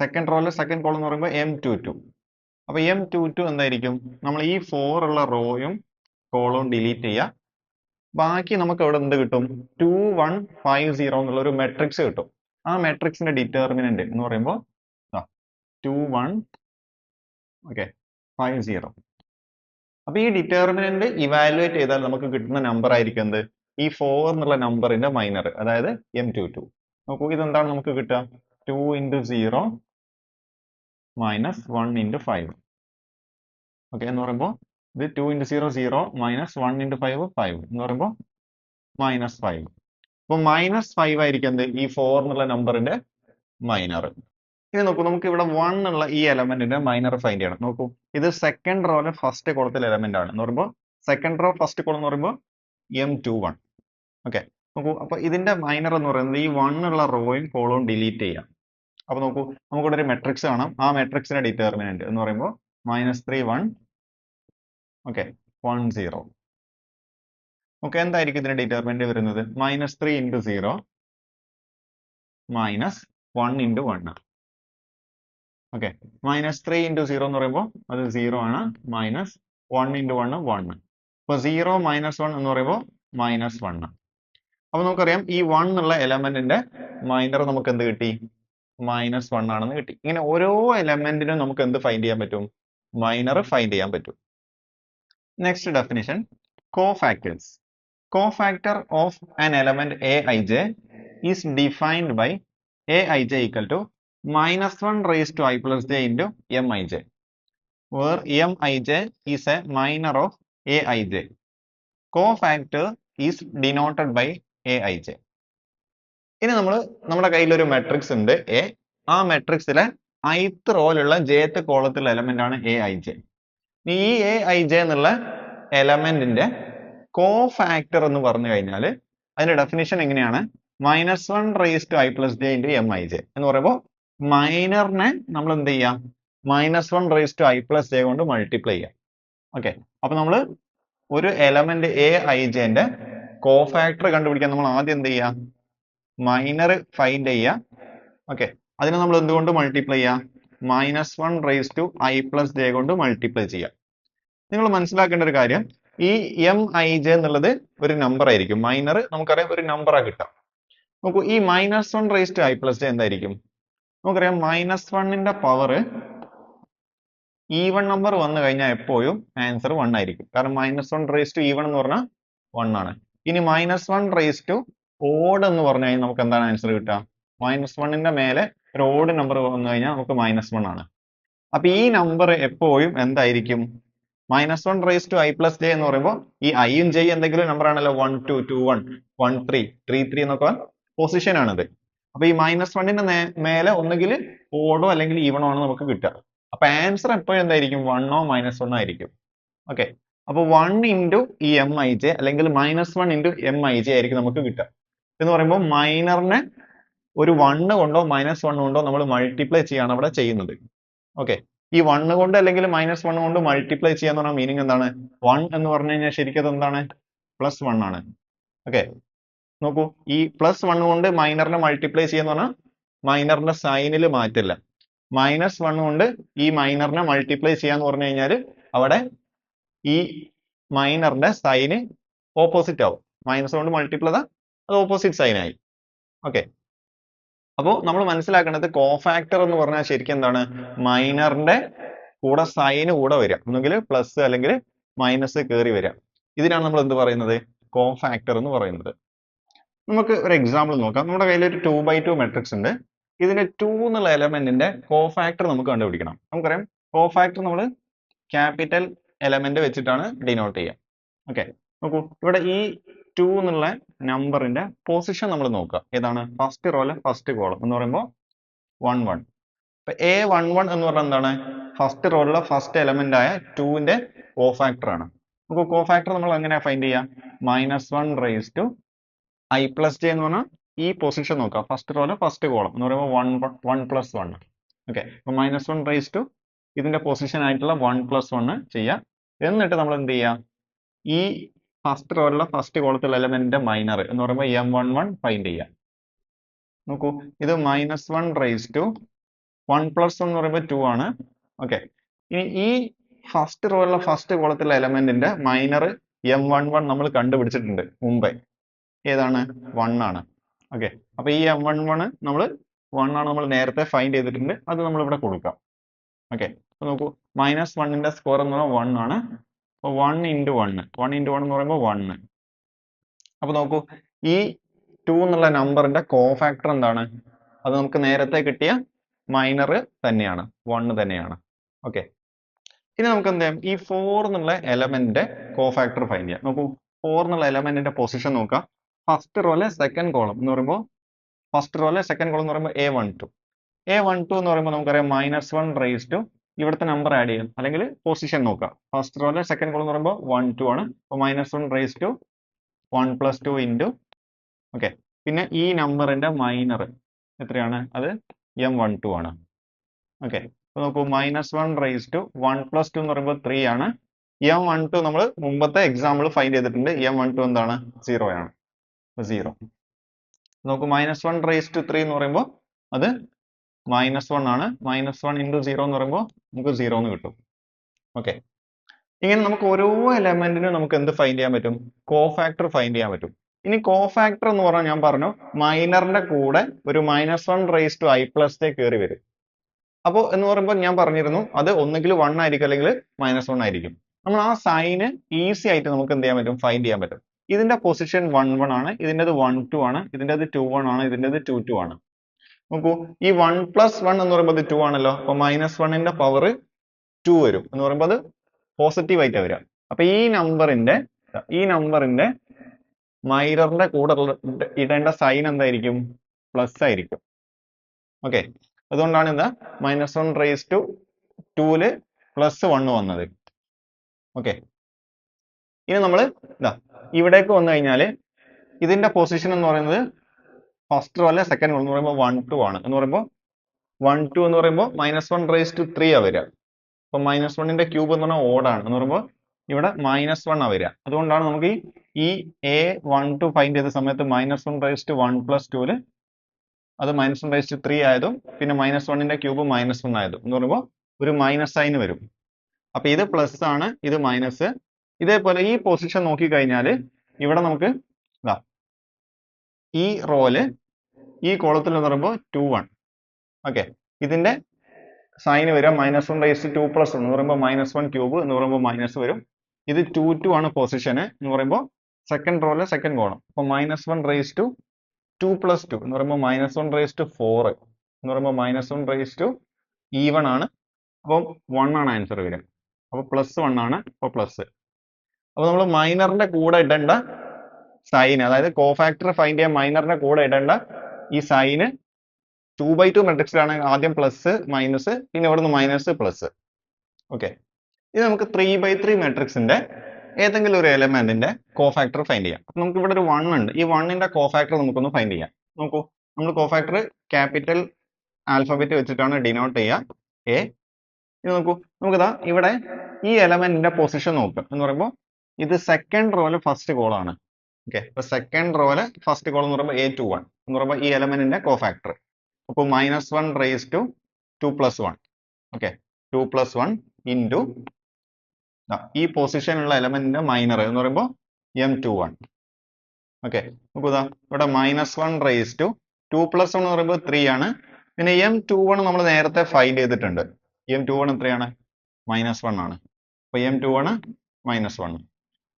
സെക്കൻഡ് റോയിലെ സെക്കൻഡ് കോളം എന്ന് പറയുമ്പോൾ എം ടു ടു അപ്പൊ എം ടു ടു എന്തായിരിക്കും? നമ്മൾ ഈ ഫോർ ഉള്ള റോയും കോളവും ഡിലീറ്റ് ചെയ്യുക ബാക്കി നമുക്ക് ഇവിടെ എന്ത് കിട്ടും? ടു വൺ ഫൈവ് സീറോ എന്നുള്ള ഒരു മെട്രിക്സ് കിട്ടും. ആ മെട്രിക്സിന്റെ ഡിറ്റർമിനന്റ് എന്ന് പറയുമ്പോൾ two one okay five zero അപ്പൊ ഈ ഡിറ്റർമിനന്റ് ഇവാലുവേറ്റ് ചെയ്താൽ നമുക്ക് കിട്ടുന്ന നമ്പർ ആയിരിക്കും എന്ത്? ഈ ഫോർ എന്നുള്ള നമ്പറിന്റെ മൈനർ അതായത് എം ടു ടു നോക്കൂ ഇതെന്താണ് നമുക്ക് കിട്ടുക? Two into zero minus one into five okay എന്ന് പറയുമ്പോൾ ഇത് two into zero zero minus one into five five എന്ന് പറയുമ്പോൾ മൈനസ് ഫൈവ് അപ്പോൾ മൈനസ് ഫൈവ് ആയിരിക്കും എന്ത്? ഈ ഫോർ എന്നുള്ള നമ്പറിന്റെ മൈനർ ഇനി നോക്കൂ നമുക്ക് ഇവിടെ വൺ ഉള്ള ഈ എലമെന്റിന്റെ മൈനർ ഫൈൻഡ് ചെയ്യണം. നോക്കൂ ഇത് സെക്കൻഡ് റോയിലെ ഫസ്റ്റ് കോളത്തിൽ എലമെന്റ് ആണ്. എന്ന് പറയുമ്പോൾ സെക്കൻഡ് റോ ഫസ്റ്റ് കോളം എന്ന് പറയുമ്പോൾ എം ടു വൺ ഓക്കെ നോക്കൂ അപ്പൊ ഇതിന്റെ മൈനർ എന്ന് പറയുന്നത് ഈ വൺ ഉള്ള റോയും കോളവും ഡിലീറ്റ് ചെയ്യാം. അപ്പൊ നോക്കൂ നമുക്കിവിടെ ഒരു മെട്രിക്സ് കാണാം. ആ മെട്രിക്സിന്റെ ഡിറ്റർമിനന്റ് എന്ന് പറയുമ്പോൾ minus three one okay one zero okay എന്തായിരിക്കും ഇതിന്റെ ഡിറ്റർമിനന്റ് വരുന്നത്? Minus three into zero minus one into one okay minus three into zero എന്ന് പറയുമ്പോൾ അത് സീറോ ആണ്. Minus one into one one അപ്പോൾ സീറോ മൈനസ് വൺ എന്ന് പറയുമ്പോൾ മൈനസ് വൺ അപ്പോൾ നമുക്കറിയാം ഈ വൺ എന്നുള്ള എലമെന്റിന്റെ മൈനർ നമുക്ക് എന്ത് കിട്ടി? മൈനസ് വൺ ആണെന്ന് കിട്ടി. ഇങ്ങനെ ഓരോ എലമെന്റിനും നമുക്ക് എന്ത് ഫൈൻഡ് ചെയ്യാൻ പറ്റും? മൈനർ ഫൈൻഡ് ചെയ്യാൻ പറ്റും. Next definition cofactors cofactor of an element A I J is defined by A I J equal to minus 1 raised to i plus j into mij where mij is a minor of aij cofactor is denoted by aij ഇനി നമ്മൾ നമ്മുടെ കയ്യിലൊരു മെട്രിക്സ് ഉണ്ട്. എ ആ മെട്രിക്സിലെ ഐത്ത് റോയിലുള്ള ജേത്ത് കോളത്തിലുള്ള എലമെന്റ് ആണ് എ ഐ ജെ ഈ എ ഐ ജെ എന്നുള്ള എലമെന്റിന്റെ കോഫാക്ടർ എന്ന് പറഞ്ഞു കഴിഞ്ഞാൽ അതിന്റെ ഡെഫിനിഷൻ എങ്ങനെയാണ്? Minus one raise to I plus J into M I J എന്ന് പറയുമ്പോൾ മൈനറിനെ നമ്മൾ എന്ത് ചെയ്യാം minus one raise to I plus J കൊണ്ട് മൾട്ടിപ്ലൈ ചെയ്യാം. ഓക്കെ അപ്പൊ നമ്മൾ ഒരു എലമെന്റ് എ ഐ ജെന്റെ കോഫാക്ടർ കണ്ടുപിടിക്കാൻ നമ്മൾ ആദ്യം എന്ത് ചെയ്യാം മൈനർ ഫൈൻഡ് ചെയ്യാം. ഓക്കെ അതിനെ നമ്മൾ എന്തുകൊണ്ട് മൾട്ടിപ്ലൈ ചെയ്യാം? Minus one raise to I plus J കൊണ്ട് മൾട്ടിപ്ലൈ ചെയ്യാം. നിങ്ങൾ മനസ്സിലാക്കേണ്ട ഒരു കാര്യം ഈ എം ഐ ജെ എന്നുള്ളത് ഒരു നമ്പർ ആയിരിക്കും. മൈനർ നമുക്കറിയാം ഒരു നമ്പറാ കിട്ടാം. നോക്കൂ ഈ minus one raise to I plus J എന്തായിരിക്കും? നമുക്കറിയാം മൈനസ് വണ്ണിന്റെ പവർ ഈവൺ നമ്പർ വന്നു കഴിഞ്ഞാൽ എപ്പോഴും ആൻസർ വൺ ആയിരിക്കും. കാരണം minus one raise to even എന്ന് പറഞ്ഞാൽ വൺ ആണ്. ഇനി minus one raise to odd എന്ന് പറഞ്ഞു കഴിഞ്ഞാൽ നമുക്ക് എന്താണ് ആൻസർ കിട്ടുക? മൈനസ് വണ്ണിന്റെ മേലെ ഒരു ഓഡ് നമ്പർ വന്നു കഴിഞ്ഞാൽ നമുക്ക് മൈനസ് വൺ ആണ്. അപ്പൊ ഈ നമ്പർ എപ്പോഴും എന്തായിരിക്കും? Minus one raise to I plus J എന്ന് പറയുമ്പോൾ ഈ ഐയും ജെ എന്തെങ്കിലും നമ്പർ ആണല്ലോ? One two two one one three three three എന്നൊക്കെ പൊസിഷൻ ആണിത്. അപ്പൊ ഈ മൈനസ് വണ്ണിന്റെ മേലെ ഒന്നുകിൽ ഓടോ അല്ലെങ്കിൽ ഈവണോ ആണ് നമുക്ക് കിട്ടുക. അപ്പൊ ആൻസർ എപ്പോഴും എന്തായിരിക്കും? വണ്ണോ മൈനസ് വണ്ണോ ആയിരിക്കും. ഓക്കെ അപ്പൊ വൺ ഇന്റു ഈ എം ഐ ജെ അല്ലെങ്കിൽ minus one into M I J ആയിരിക്കും നമുക്ക് കിട്ടുക. എന്ന് പറയുമ്പോൾ മൈനറിനെ ഒരു വണ്ണ് കൊണ്ടോ മൈനസ് വൺ കൊണ്ടോ നമ്മൾ മൾട്ടിപ്ലൈ ചെയ്യാണ് അവിടെ ചെയ്യുന്നത്. ഓക്കെ ഈ വണ്ണ് കൊണ്ട് അല്ലെങ്കിൽ മൈനസ് വൺ കൊണ്ട് മൾട്ടിപ്ലൈ ചെയ്യാന്ന് പറഞ്ഞാൽ മീനിങ് എന്താണ്? വൺ എന്ന് പറഞ്ഞു കഴിഞ്ഞാൽ ശരിക്കും എന്താണ്? പ്ലസ് വൺ ആണ്. ഓക്കെ നോക്കൂ ഈ പ്ലസ് വൺ കൊണ്ട് മൈനറിനെ മൾട്ടിപ്ലൈ ചെയ്യാന്ന് പറഞ്ഞാൽ മൈനറിന്റെ സൈനിൽ മാറ്റില്ല. മൈനസ് വൺ കൊണ്ട് ഈ മൈനറിനെ മൾട്ടിപ്ലൈ ചെയ്യാന്ന് പറഞ്ഞു കഴിഞ്ഞാൽ അവിടെ ഈ മൈനറിന്റെ സൈന് ഓപ്പോസിറ്റ് ആവും. മൈനസ് കൊണ്ട് മൾട്ടിപ്ലൈ അത് ഓപ്പോസിറ്റ് സൈനായി ഓക്കെ അപ്പോൾ നമ്മൾ മനസ്സിലാക്കേണ്ടത് കോഫാക്ടർ എന്ന് പറഞ്ഞാൽ ശരിക്കും എന്താണ്? മൈനറിന്റെ കൂടെ സൈന് കൂടെ വരിക. ഒന്നുകിൽ പ്ലസ് അല്ലെങ്കിൽ മൈനസ് കയറി വരിക. ഇതിനാണ് നമ്മൾ എന്ത് പറയുന്നത്? കോഫാക്ടർ എന്ന് പറയുന്നത്. നമുക്ക് ഒരു എക്സാമ്പിൾ നോക്കാം. നമ്മുടെ കയ്യിൽ ഒരു ടു ബൈ ടു മെട്രിക്സ് ഉണ്ട്. ഇതിന്റെ ടു എന്നുള്ള എലമെന്റിന്റെ കോഫാക്ടർ നമുക്ക് കണ്ടുപിടിക്കണം. നമുക്കറിയാം. കോഫാക്ടർ നമ്മൾ ക്യാപിറ്റൽ എലമെന്റ് വെച്ചിട്ടാണ് ഡിനോട്ട് ചെയ്യുക. ഓക്കെ നോക്കൂ. ഇവിടെ ഈ ടു എന്നുള്ള നമ്പറിന്റെ പൊസിഷൻ നമ്മൾ നോക്കുക. ഏതാണ്? ഫസ്റ്റ് റോയിലെ ഫസ്റ്റ് കോളം എന്ന് പറയുമ്പോൾ വൺ വൺ ഇപ്പൊ എ വൺ വൺ എന്ന് പറഞ്ഞാൽ എന്താണ്? ഫസ്റ്റ് റോയിലെ ഫസ്റ്റ് എലമെന്റ് ആയ ടുവിന്റെ കോഫാക്ടർ ആണ്. നമുക്ക് കോഫാക്ടർ നമ്മൾ എങ്ങനെയാ ഫൈൻഡ് ചെയ്യുക? Minus one raise to I plus J എന്ന് പറഞ്ഞാൽ ഈ പൊസിഷൻ നോക്കുക ഫസ്റ്റ് റോയിലെ ഫസ്റ്റ് കോളം എന്ന് പറയുമ്പോൾ one one plus one okay അപ്പൊ മൈനസ് വൺ റേസ് ടു ഇതിന്റെ പൊസിഷൻ ആയിട്ടുള്ള വൺ പ്ലസ് വൺ ചെയ്യുക എന്നിട്ട് നമ്മൾ എന്ത് ചെയ്യുക ഈ ഫസ്റ്റ് റോയിലുള്ള ഫസ്റ്റ് കോളത്തിലുള്ള എലമെന്റിന്റെ മൈനർ എന്ന് പറയുമ്പോൾ എം വൺ വൺ ഫൈൻഡ് ചെയ്യുക നോക്കൂ. ഇത് minus one raise to one plus എന്ന് പറയുമ്പോൾ ടു ആണ്. ഓക്കെ ഇനി ഈ ഫസ്റ്റ് റോയിലുള്ള ഫസ്റ്റ് കോളത്തിലുള്ള എലമെന്റിന്റെ മൈനർ എം വൺ വൺ നമ്മൾ കണ്ടുപിടിച്ചിട്ടുണ്ട് മുമ്പേ ഏതാണ്? വൺ ആണ്. ഓക്കെ അപ്പൊ ഈ എം വൺ വൺ നമ്മൾ വൺ ആണ് നമ്മൾ നേരത്തെ ഫൈൻഡ് ചെയ്തിട്ടുണ്ട്. അത് നമ്മൾ ഇവിടെ കൊടുക്കാം. ഓക്കെ അപ്പൊ നോക്കൂ. മൈനസ് വണ്ണിന്റെ സ്കോർ എന്ന് പറഞ്ഞാൽ വൺ ആണ്. അപ്പൊ one into one one into one എന്ന് പറയുമ്പോൾ വണ്ണ് അപ്പൊ നോക്കൂ. ഈ ടു എന്നുള്ള നമ്പറിന്റെ കോ ഫാക്ടർ എന്താണ്? അത് നമുക്ക് നേരത്തെ കിട്ടിയ മൈനർ തന്നെയാണ്. വണ്ണ് തന്നെയാണ്. ഓക്കെ ഇനി നമുക്ക് എന്ത് ചെയ്യാം? ഈ ഫോർ എന്നുള്ള എലമെന്റിന്റെ കോ ഫാക്ടർ ഫൈൻഡ് ചെയ്യാം. നോക്കൂ. ഫോർ എന്നുള്ള എലമെന്റിന്റെ പൊസിഷൻ നോക്കാം. ഫസ്റ്റ് റോയിലെ സെക്കൻഡ് കോളം എന്ന് പറയുമ്പോൾ ഫസ്റ്റ് റോയിലെ സെക്കൻഡ് കോളം എന്ന് പറയുമ്പോൾ A one two A one two എന്ന് പറയുമ്പോൾ നമുക്കറിയാം മൈനസ് വൺ റേസ് ടു ഇവിടുത്തെ നമ്പർ ആഡ് ചെയ്യും. അല്ലെങ്കിൽ പൊസിഷൻ നോക്കാം ഫസ്റ്റ് റോയിലെ സെക്കൻഡ് കോളം എന്ന് പറയുമ്പോൾ വൺ ടു ആണ്. അപ്പോൾ minus one raise to one plus two into okay പിന്നെ ഈ നമ്പറിന്റെ മൈനർ എത്രയാണ്? അത് എം വൺ ടു ആണ്. ഓക്കെ അപ്പോൾ നോക്കൂ minus one raise to one plus two എന്ന് പറയുമ്പോൾ ത്രീ ആണ്. എം വൺ ടു നമ്മൾ മുമ്പത്തെ എക്സാമ്പിൾ ഫൈൻഡ് ചെയ്തിട്ടുണ്ട്. എം വൺ ടു എന്താണ്? സീറോ ആണ്. സീറോ നോക്കൂ minus one raise to three എന്ന് പറയുമ്പോൾ അത് മൈനസ് വൺ ആണ്. മൈനസ് വൺ ഇന്റു സീറോ എന്ന് പറയുമ്പോൾ നമുക്ക് സീറോ എന്ന് കിട്ടും. ഓക്കെ ഇങ്ങനെ നമുക്ക് ഓരോ എലമെന്റിനും നമുക്ക് എന്ത് ഫൈൻഡ് ചെയ്യാൻ പറ്റും? കോ ഫാക്ടർ ഫൈൻഡ് ചെയ്യാൻ പറ്റും. ഇനി കോ ഫാക്ടർ എന്ന് പറഞ്ഞാൽ ഞാൻ പറഞ്ഞു മൈനറിന്റെ കൂടെ ഒരു minus one raise to I plus കയറി വരും. അപ്പോൾ എന്ന് പറയുമ്പോൾ ഞാൻ പറഞ്ഞിരുന്നു അത് ഒന്നുകിൽ വൺ ആയിരിക്കും അല്ലെങ്കിൽ മൈനസ് വൺ ആയിരിക്കും. നമ്മൾ ആ സൈന് ഈസി ആയിട്ട് നമുക്ക് എന്ത് ചെയ്യാൻ പറ്റും? ഫൈൻഡ് ചെയ്യാൻ പറ്റും. ഇതിന്റെ പൊസിഷൻ വൺ വൺ ആണ് ഇതിന്റെത് വൺ ടു ആണ് ഇതിന്റെത് ടു വൺ ആണ് ഇതിന്റെത് ടു ടു ആണ്. നോക്കൂ ഈ വൺ പ്ലസ് വൺ എന്ന് പറയുമ്പോൾ ഇത് ടു ആണല്ലോ അപ്പൊ മൈനസ് വണ്ണിന്റെ പവർ ടു വരും. എന്ന് പറയുമ്പോൾ അത് പോസിറ്റീവ് ആയിട്ട് വരിക. അപ്പൊ ഈ നമ്പറിന്റെ ഈ നമ്പറിന്റെ മൈനറിന്റെ കൂടെ ഇടേണ്ട സൈൻ എന്തായിരിക്കും? പ്ലസ് ആയിരിക്കും. ഓക്കെ അതുകൊണ്ടാണ് എന്താ? മൈനസ് വൺ റേസ് ടു ടൂൽ പ്ലസ് വൺ വന്നത്. ഓക്കെ ഇനി നമ്മൾ ഇതാ ഇവിടേക്ക് വന്നു കഴിഞ്ഞാൽ ഇതിന്റെ പൊസിഷൻ എന്ന് പറയുന്നത് ഫസ്റ്റ് റോ അല്ലെ സെക്കൻഡ് റോ എന്ന് പറയുമ്പോൾ വൺ ടു ആണ്. എന്ന് പറയുമ്പോൾ വൺ ടു എന്ന് പറയുമ്പോൾ minus one raise to three ആ വരിക. അപ്പൊ മൈനസ് വണ്ണിന്റെ ക്യൂബ് എന്ന് പറഞ്ഞാൽ ഓടാണ് എന്ന് പറയുമ്പോൾ ഇവിടെ മൈനസ് വൺ ആ വരിക. അതുകൊണ്ടാണ് നമുക്ക് ഈ എ വൺ ടു ഫൈൻഡ് ചെയ്ത സമയത്ത് minus one raise to one plus ടുവിൽ അത് minus one raise to three ആയതും പിന്നെ മൈനസ് വണ്ണിന്റെ ക്യൂബ് മൈനസ് വൺ ആയതും. എന്ന് പറയുമ്പോൾ ഒരു മൈനസ് സൈൻ വരും. അപ്പൊ ഇത് പ്ലസ് ആണ് ഇത് മൈനസ് ഇതേപോലെ ഈ പൊസിഷൻ നോക്കി കഴിഞ്ഞാൽ ഇവിടെ നമുക്ക് ഇതാ ഈ റോൽ ഈ കോളത്തിൽ എന്ന് പറയുമ്പോൾ ടു വൺ ഓക്കെ ഇതിന്റെ സൈന് വരും minus one rise to plus എന്ന് പറയുമ്പോൾ മൈനസ് വൺ ക്യൂബ് എന്ന് പറയുമ്പോൾ മൈനസ് വരും. ഇത് ടു ടു ആണ് പൊസിഷന് എന്ന് പറയുമ്പോൾ സെക്കൻഡ് റോയിലെ സെക്കൻഡ് കോളം അപ്പോൾ minus one raise to two plus two എന്ന് പറയുമ്പോൾ minus one raise to four എന്ന് പറയുമ്പോൾ minus one raise to even ആണ്. അപ്പോൾ വൺ ആണ് ആൻസർ വരിക. അപ്പോൾ പ്ലസ് വൺ ആണ് അപ്പോൾ പ്ലസ് അപ്പോൾ നമ്മൾ മൈനറിന്റെ കൂടെ ഇടേണ്ട സൈൻ അതായത് കോഫാക്ടർ ഫൈൻഡ് ചെയ്യാൻ മൈനറിന്റെ കൂടെ ഇടേണ്ട ഈ സൈന് ടു ബൈ ടു മെട്രിക്സിലാണ് ആദ്യം പ്ലസ് മൈനസ് പിന്നെ ഇവിടുന്ന് മൈനസ് പ്ലസ് ഓക്കെ ഇത് നമുക്ക് ത്രീ ബൈ ത്രീ മെട്രിക്സിന്റെ ഏതെങ്കിലും ഒരു എലമെന്റിന്റെ കോഫാക്ടർ ഫൈൻഡ് ചെയ്യാം. അപ്പൊ നമുക്ക് ഇവിടെ ഒരു വൺ ഉണ്ട്. ഈ വണ്ണിന്റെ കോഫാക്ടർ നമുക്കൊന്ന് ഫൈൻഡ് ചെയ്യാം. നോക്കൂ നമ്മൾ കോഫാക്ടർ ക്യാപിറ്റൽ ആൽഫബറ്റ് വെച്ചിട്ടാണ് ഡിനോട്ട് ചെയ്യുക എ ഇത് നോക്കൂ നമുക്കിതാ ഇവിടെ ഈ എലമെന്റിന്റെ പൊസിഷൻ നോക്കുക എന്ന് പറയുമ്പോൾ ഇത് സെക്കൻഡ് റോയിൽ ഫസ്റ്റ് കോൾ ആണ്. ഓക്കെ അപ്പൊ സെക്കൻഡ് റോയിൽ ഫസ്റ്റ് കോൾ എന്ന് പറയുമ്പോൾ എ ടു വൺ എന്ന് പറയുമ്പോൾ ഈ എലമെന്റിന്റെ കോഫാക്ടർ അപ്പോൾ minus one raise to two plus one okay two plus one into ഈ പൊസിഷനുള്ള എലമെന്റിന്റെ മൈനർ എന്ന് പറയുമ്പോൾ എം ടു വൺ ഓക്കെ നോക്കൂതാ ഇവിടെ minus one raise to two plus one എന്ന് പറയുമ്പോൾ ത്രീ ആണ്. പിന്നെ എം ടു വൺ നമ്മൾ നേരത്തെ ഫൈൻഡ് ചെയ്തിട്ടുണ്ട്. എം ടു വൺ എത്രയാണ്? മൈനസ് വൺ ആണ്. അപ്പൊ M two one minus one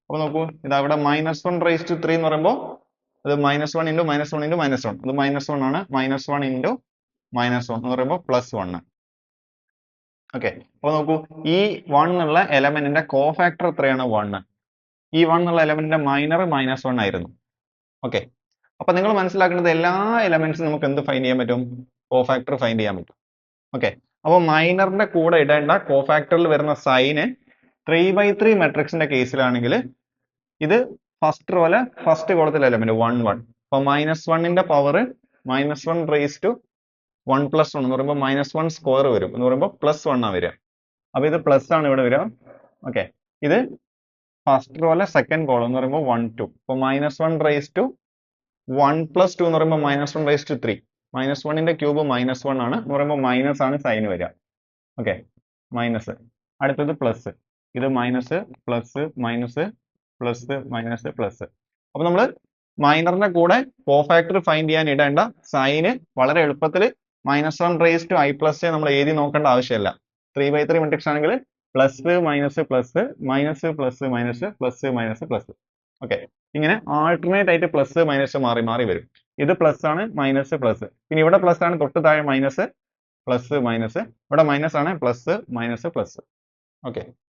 അപ്പൊ നോക്കൂ ഇത് അവിടെ minus one raise to three എന്ന് പറയുമ്പോൾ അത് minus one into minus one into minus one അത് മൈനസ് വൺ ആണ്. Minus one into minus one എന്ന് പറയുമ്പോൾ പ്ലസ് വൺ ഓക്കെ അപ്പൊ നോക്കൂ ഈ വൺ എന്നുള്ള എലമെന്റിന്റെ കോഫാക്ടർ എത്രയാണ്? വൺ ഈ വൺ എന്നുള്ള എലമെന്റിന്റെ മൈനർ മൈനസ് വൺ ആയിരുന്നു. ഓക്കെ അപ്പൊ നിങ്ങൾ മനസ്സിലാക്കേണ്ടത് എല്ലാ എലമെന്റ്സും നമുക്ക് എന്ത് ഫൈൻഡ് ചെയ്യാൻ പറ്റും? കോഫാക്ടർ ഫൈൻഡ് ചെയ്യാൻ പറ്റും. ഓക്കെ അപ്പോൾ മൈനറിന്റെ കൂടെ ഇടേണ്ട കോഫാക്ടറിൽ വരുന്ന സൈന് ത്രീ ബൈ ത്രീ മെട്രിക്സിന്റെ കേസിലാണെങ്കിൽ ഇത് ഫസ്റ്റ് റോലെ ഫസ്റ്റ് കോളത്തിലെ വൺ വൺ അപ്പൊ മൈനസ് വണ്ണിന്റെ power minus one raise to one plus one എന്ന് പറയുമ്പോൾ മൈനസ് വൺ സ്ക്വയർ വരും. എന്ന് പറയുമ്പോൾ പ്ലസ് വൺ ആ വരിക. അപ്പൊ ഇത് പ്ലസ് ആണ് ഇവിടെ വരിക. ഓക്കെ ഇത് ഫസ്റ്റ് റോലെ സെക്കൻഡ് കോളം എന്ന് പറയുമ്പോൾ വൺ ടു അപ്പൊ minus one raise to one plus two എന്ന് പറയുമ്പോൾ minus one raise to three minus വണ്ണിന്റെ ക്യൂബ് മൈനസ് വൺ ആണ്. എന്ന് പറയുമ്പോൾ മൈനസ് ആണ് സൈൻ വരിക. ഓക്കെ മൈനസ് അടുത്തത് പ്ലസ് ഇത് minus plus minus plus minus plus അപ്പൊ നമ്മൾ മൈനറിന്റെ കൂടെ കോഫാക്ടർ ഫൈൻഡ് ചെയ്യാൻ ഇടേണ്ട സൈന് വളരെ എളുപ്പത്തിൽ minus one raise to I plus നമ്മൾ എഴുതി നോക്കേണ്ട ആവശ്യമില്ല. ത്രീ ബൈ ത്രീ മെട്രിക്സ് ആണെങ്കിൽ plus minus plus minus plus minus plus minus plus okay ഇങ്ങനെ ആൾട്ടർനേറ്റ് ആയിട്ട് പ്ലസ് മൈനസ് മാറി മാറി വരും. ഇത് പ്ലസ് ആണ് മൈനസ് പ്ലസ് പിന്നെ ഇവിടെ പ്ലസ് ആണ് തൊട്ട് താഴെ മൈനസ് പ്ലസ് മൈനസ് ഇവിടെ മൈനസ് ആണ് പ്ലസ് മൈനസ് പ്ലസ് ഓക്കെ